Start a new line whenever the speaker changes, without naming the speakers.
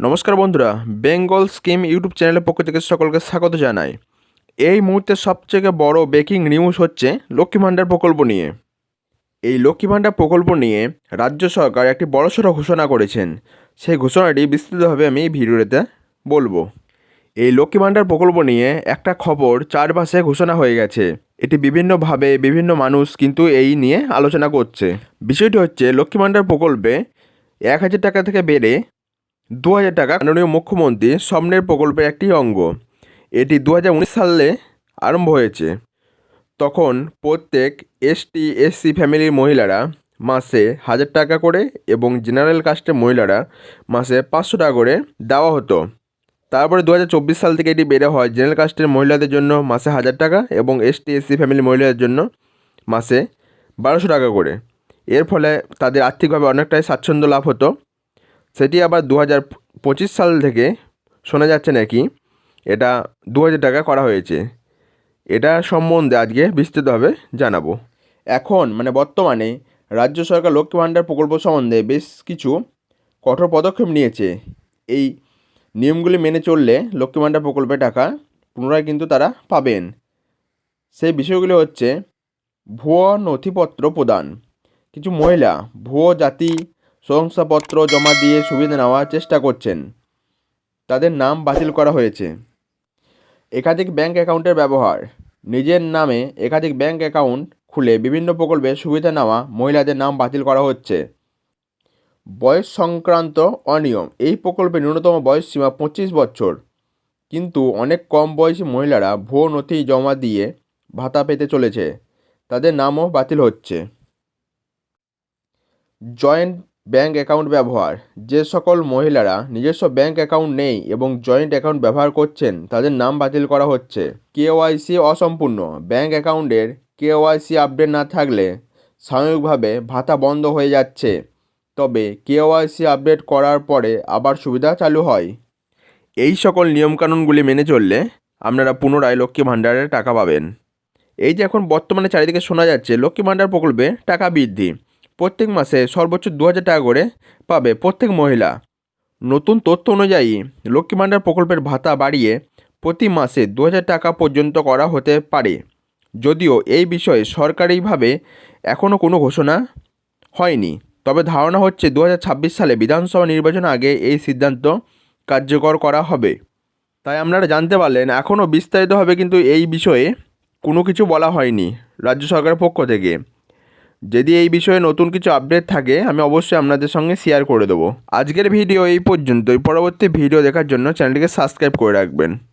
নমস্কার বন্ধুরা, Bengal scheme YouTube চ্যানেলের পক্ষ থেকে সকলকে স্বাগত জানাই। এই মুহূর্তে সবথেকে বড় ব্রেকিং নিউজ হচ্ছে লক্ষ্মী ভাণ্ডার প্রকল্প নিয়ে। এই লক্ষ্মী ভাণ্ডার প্রকল্প নিয়ে রাজ্য সরকার একটি বড়সড় ঘোষণা করেছেন। সেই ঘোষণাটি বিস্তৃতভাবে আমি এই ভিডিওতে বলব। এই লক্ষ্মী ভাণ্ডার প্রকল্প নিয়ে একটা খবর চারপাশে ঘোষণা হয়ে গেছে। এটি বিভিন্নভাবে বিভিন্ন মানুষ কিন্তু এই নিয়ে আলোচনা করছে। বিষয়টি হচ্ছে লক্ষ্মী ভাণ্ডার প্রকল্পে এক হাজার টাকা থেকে বেড়ে দু হাজার টাকা মাননীয় মুখ্যমন্ত্রী স্বপ্নের প্রকল্পের একটি অঙ্গ। এটি দু হাজার উনিশ সালে আরম্ভ হয়েছে। তখন প্রত্যেক এসটি এসসি ফ্যামিলির মহিলারা মাসে হাজার টাকা করে এবং জেনারেল কাস্টের মহিলারা মাসে পাঁচশো টাকা করে দেওয়া হতো। তারপরে দু হাজার চব্বিশ সাল থেকে এটি বেড়ে হয় জেনারেল কাস্টের মহিলাদের জন্য মাসে হাজার টাকা এবং এসটি এসসি ফ্যামিলির মহিলাদের জন্য মাসে বারোশো টাকা করে। এর ফলে তাদের আর্থিকভাবে অনেকটাই স্বাচ্ছন্দ্য লাভ হতো। সেটি আবার দু হাজার পঁচিশ সাল থেকে শোনা যাচ্ছে নাকি, এটা দু হাজার টাকা করা হয়েছে। এটা সম্বন্ধে আজকে বিস্তৃতভাবে জানাব। এখন মানে বর্তমানে, রাজ্য সরকার লক্ষ্মী ভাণ্ডার প্রকল্প সম্বন্ধে বেশ কিছু কঠোর পদক্ষেপ নিয়েছে। এই নিয়মগুলি মেনে চললে লক্ষ্মী ভাণ্ডার প্রকল্পের টাকা পুনরায় কিন্তু তারা পাবেন। সেই বিষয়গুলি হচ্ছে, ভুয়ো নথিপত্র প্রদান। কিছু মহিলা, ভুয়ো জাতি শংসাপত্র জমা দিয়ে সুবিধা নেওয়ার চেষ্টা করছেন। তাদের নাম বাতিল করা হয়েছে। একাধিক ব্যাংক অ্যাকাউন্টের ব্যবহার। নিজের নামে একাধিক ব্যাংক অ্যাকাউন্ট খুলে বিভিন্ন প্রকল্পে সুবিধা নেওয়া মহিলাদের নাম বাতিল করা হচ্ছে। বয়স সংক্রান্ত অনিয়ম। এই প্রকল্পে ন্যূনতম বয়স সীমা পঁচিশ বছর। কিন্তু অনেক কম বয়সী মহিলারা ভুয়ো নথি জমা দিয়ে ভাতা পেতে চলেছে। তাদের নামও বাতিল হচ্ছে। জয়েন্ট ব্যাংক অ্যাকাউন্ট ব্যবহার। যে সকল মহিলারা নিজস্ব ব্যাঙ্ক অ্যাকাউন্ট নেই এবং জয়েন্ট অ্যাকাউন্ট ব্যবহার করছেন, তাদের নাম বাতিল করা হচ্ছে। কেওয়াইসি অসম্পূর্ণ। ব্যাঙ্ক অ্যাকাউন্টের কেওয়াইসি আপডেট না থাকলে সাময়িকভাবে ভাতা বন্ধ হয়ে যাচ্ছে। তবে কেওয়াইসি আপডেট করার পরে আবার সুবিধা চালু হয়। এই সকল নিয়মকানুনগুলি মেনে চললে আপনারা পুনরায় লক্ষ্মী ভাণ্ডারের টাকা পাবেন। এই যে এখন বর্তমানে চারিদিকে শোনা যাচ্ছে, লক্ষ্মী ভাণ্ডার প্রকল্পে টাকা বৃদ্ধি। প্রত্যেক মাসে সর্বোচ্চ দু হাজার টাকা করে পাবে প্রত্যেক মহিলা। নতুন তথ্য অনুযায়ী লক্ষ্মী ভাণ্ডার প্রকল্পের ভাতা বাড়িয়ে প্রতি মাসে দু হাজার টাকা পর্যন্ত করা হতে পারে। যদিও এই বিষয়ে সরকারিভাবে এখনও কোনো ঘোষণা হয়নি। তবে ধারণা হচ্ছে দু হাজার ছাব্বিশ সালে বিধানসভা নির্বাচন আগে এই সিদ্ধান্ত কার্যকর করা হবে। তাই আপনারা জানতে পারলেন এখনও বিস্তারিতভাবে কিন্তু এই বিষয়ে কোনো কিছু বলা হয়নি রাজ্য সরকারের পক্ষ থেকে। যদি এই বিষয়ে নতুন কিছু আপডেট থাকে, আমি অবশ্যই আপনাদের সঙ্গে শেয়ার করে দেবো। আজকের ভিডিও এই পর্যন্তই। পরবর্তী ভিডিও দেখার জন্য চ্যানেলটিকে সাবস্ক্রাইব করে রাখবেন।